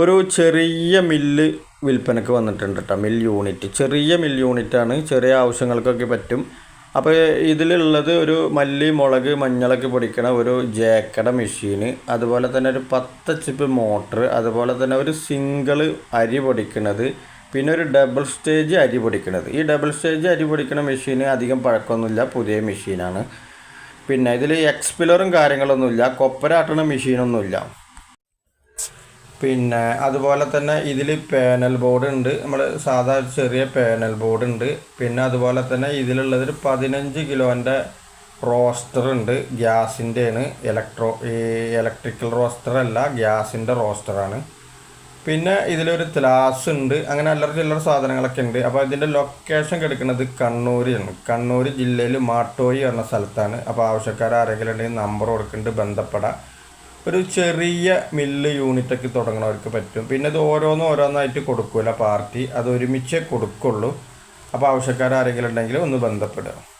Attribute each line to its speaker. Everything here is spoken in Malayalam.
Speaker 1: ഒരു ചെറിയ മില്ല് വിൽപ്പനക്ക് വന്നിട്ടുണ്ട് കേട്ടോ മിൽ യൂണിറ്റ്. ചെറിയ മിൽ യൂണിറ്റാണ് ചെറിയ ആവശ്യങ്ങൾക്കൊക്കെ പറ്റും. അപ്പോൾ ഇതിലുള്ളത് ഒരു മല്ലി മുളക് മഞ്ഞളൊക്കെ പൊടിക്കണ ഒരു ജേക്കട മെഷീന് അതുപോലെ തന്നെ ഒരു പത്ത് ചിപ്പ് മോട്ടർ അതുപോലെ തന്നെ ഒരു സിംഗിൾ അരി പൊടിക്കണത് പിന്നെ ഒരു ഡബിൾ സ്റ്റേജ് അരി പൊടിക്കണത്. ഈ ഡബിൾ സ്റ്റേജ് അരി പൊടിക്കണ മെഷീന് അധികം പഴക്കമൊന്നുമില്ല പുതിയ മെഷീനാണ്. പിന്നെ ഇതിൽ എക്സ്പിലറും കാര്യങ്ങളൊന്നുമില്ല കൊപ്പരാട്ടണ മെഷീനൊന്നുമില്ല. പിന്നെ അതുപോലെ തന്നെ ഇതിൽ പാനൽ ബോർഡ് ഉണ്ട്. നമ്മൾ സാധാ ചെറിയ പാനൽ ബോർഡ് ഉണ്ട്. പിന്നെ അതുപോലെ തന്നെ ഇതിലുള്ളത് ഒരു പതിനഞ്ച് കിലോന്റെ റോസ്റ്റർ ഉണ്ട്. ഗ്യാസിന്റെയാണ് ഇലക്ട്രോ ഈ ഇലക്ട്രിക്കൽ റോസ്റ്റർ അല്ല ഗ്യാസിന്റെ റോസ്റ്ററാണ് പിന്നെ ഇതിലൊരു ത്ലാസ് ഉണ്ട്. അങ്ങനെ അല്ലറ ചില്ലറ സാധനങ്ങളൊക്കെ ഉണ്ട്. അപ്പോൾ ഇതിന്റെ ലൊക്കേഷൻ കിടക്കുന്നത് കണ്ണൂരാണ് കണ്ണൂർ ജില്ലയിൽ മാട്ടോയി എന്ന സ്ഥലത്താണ്. അപ്പോൾ ആവശ്യക്കാർ ആരെങ്കിലും ഉണ്ടെങ്കിൽ നമ്പർ കൊടുക്കുന്നുണ്ട് ബന്ധപ്പെടാം. ഒരു ചെറിയ മില്ല് യൂണിറ്റൊക്കെ തുടങ്ങണവർക്ക് പറ്റും. പിന്നെ ഇത് ഓരോന്നും ഓരോന്നായിട്ട് കൊടുക്കില്ല പാർട്ടി. അത് ഒരുമിച്ചേ കൊടുക്കുള്ളൂ. അപ്പോൾ ആവശ്യക്കാർ ആരെങ്കിലും ഉണ്ടെങ്കിൽ ഒന്ന് ബന്ധപ്പെടുക.